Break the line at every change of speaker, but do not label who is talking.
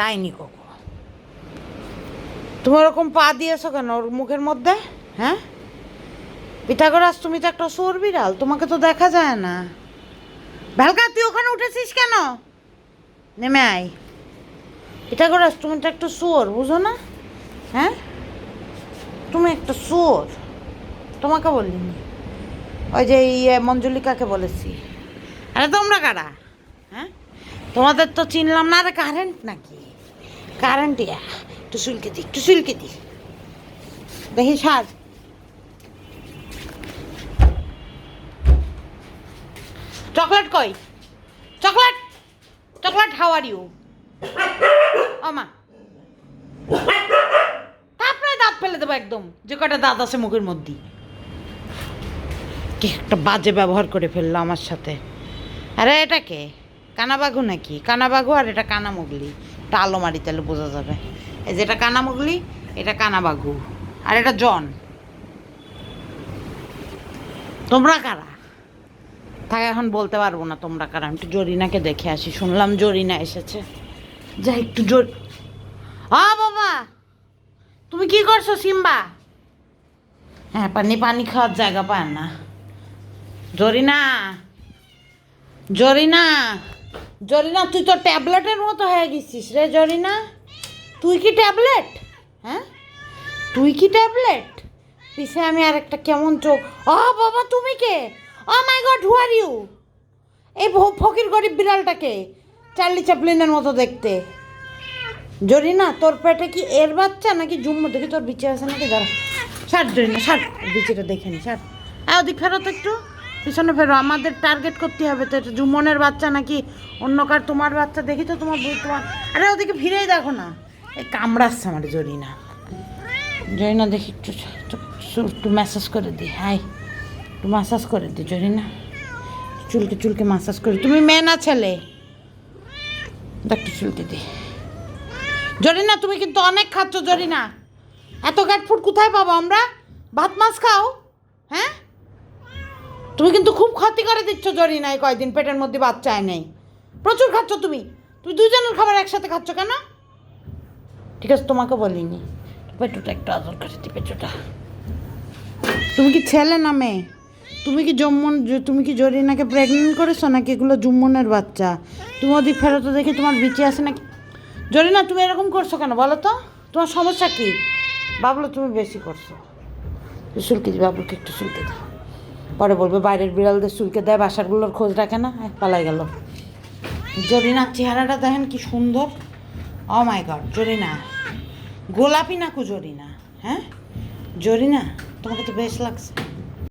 ডাইনি কোকো তুমি ওরকম পা দিয়েছ কেন ওর মুখের মধ্যে? হ্যাঁ? পিঠাগোরাস, তুমি তো একটা সোর বিড়াল, তোমাকে তো দেখা যায় না। ভ্যালকা, তুই ওখানে উঠেছিস কেন? নেমে আয়। পিঠাগোরাস, তুমি তো একটা সোর, বুঝো না? হ্যাঁ? তুমি একটা সোর। তোমাকে বলিনি। ওই যে ইয়ে মঞ্জুলিকাকে বলেছি। আরে তোমরা কারা? হ্যাঁ? তোমাদের তো চিনলাম না, আরে কারেন্ট নাকি? কারেন্ট, ইয়া, একটু শুল্কে দি, একটু শুল্কে দি। দেখি, সাজ। চকলেট কই? Chocolate chocolate how are you আমা তারপরে দাঁত ফেলে দেবো একদম, যে কটা দাঁত আছে মুখের মধ্যে। কি একটা বাজে ব্যবহার করে ফেলল আমার সাথে। আরে এটা কে? কানাবাঘু নাকি? কানাবাঘু আর এটা কানামুগলি। এটা আলোমারি তাহলে বোঝা যাবে। এই যে এটা কানামুগলি, এটা কানাবাঘু। আর এটা জন। তোমরা কারা? তাকে এখন বলতে পারব না তোমরা কারা। আমি একটু জরিনাকে দেখে আসি। শুনলাম জরিনা এসেছে। যা একটু জোর। আ, বাবা! তুমি কি করছ, সিম্বা? হ্যাঁ পানি পানি খাওয়ার জায়গা পায় না। জরিনা! জরিনা! জরিনা, তুই তো ট্যাবলেটের মতো হয়ে গেছিস রে জরিনা। তুই কি ট্যাবলেট? হ্যাঁ? তুই কি ট্যাবলেট? পিছে আমি আর একটা কেমন চোখ। ও বাবা, তুমি কে? ও my god who are you এই ফকির গরিব বিড়ালটাকে চার্লি চ্যাপলিনের মতো দেখতে। জরিনা, তোর পেটে কি এর বাচ্চা নাকি জুম্মু? দেখি তোর বিচে আছে নাকি? দাঁড়া। ছাড় জরিনা, ছাড়। বিচিটা দেখে নি, ছাড়। ওদিক ফেরো তো একটু। পিছনে ফেরো, আমাদের টার্গেট করতে হবে তো, এটা জুম্মনের বাচ্চা নাকি? অন্য কার তোমার বাচ্চা? দেখি তো তোমার তোমার আরে ওদিকে ফিরেই দেখো না। এই কামড়াচ্ছে আমার জরিনা। জরিনা দেখি একটু একটু- ম্যাসাজ করে দিই। হাই, একটু ম্যাসাজ করে দিই, জরিনা। চুলকে চুলকে ম্যাসাজ করে তুমি মেয়ে না ছেলে? একটু চুলকে দিই। জরিনা, তুমি কিন্তু অনেক খাচ্ছ, জরিনা। এত ক্যাট ফুড কোথায় পাবো আমরা? ভাত মাছ খাও হ্যাঁ? তুমি কিন্তু খুব ক্ষতি করে দিচ্ছ জরিনা এই কয়দিন, পেটের মধ্যে বাচ্চায় নেই। প্রচুর খাচ্ছ তুমি। তুমি দুজনের খাবার একসাথে খাচ্ছ কেন? ঠিক আছে, তোমাকে বলিনি। পেটুটা একটু আদর করে দি, পেটুটা। তুমি কি ছেলে না মেয়ে? তুমি কি জম্মন, তুমি কি জরিনাকে প্রেগনেন্ট করেছ নাকি এগুলো জুম্মনের বাচ্চা? তুমি ওদিক ফেরত দেখে তোমার বিচে আছে নাকি? জরিনা তুমি এরকম করছ কেন বলো তো? তোমার সমস্যা কি? বাবলো, তুমি বেশি করছ। চুলকে দি একটু চুলকে দি পরে বলবে, বাইরের বিড়ালদের চুলকে দেয়, বাসারগুলোর খোঁজ রাখে না পালাই গেল। জরিনার চেহারাটা দেখেন কি সুন্দর। Oh my god Zarina. গোলাপি না কু জরিনা হ্যাঁ? জরিনা, তোমাকে তো বেশ লাগছে।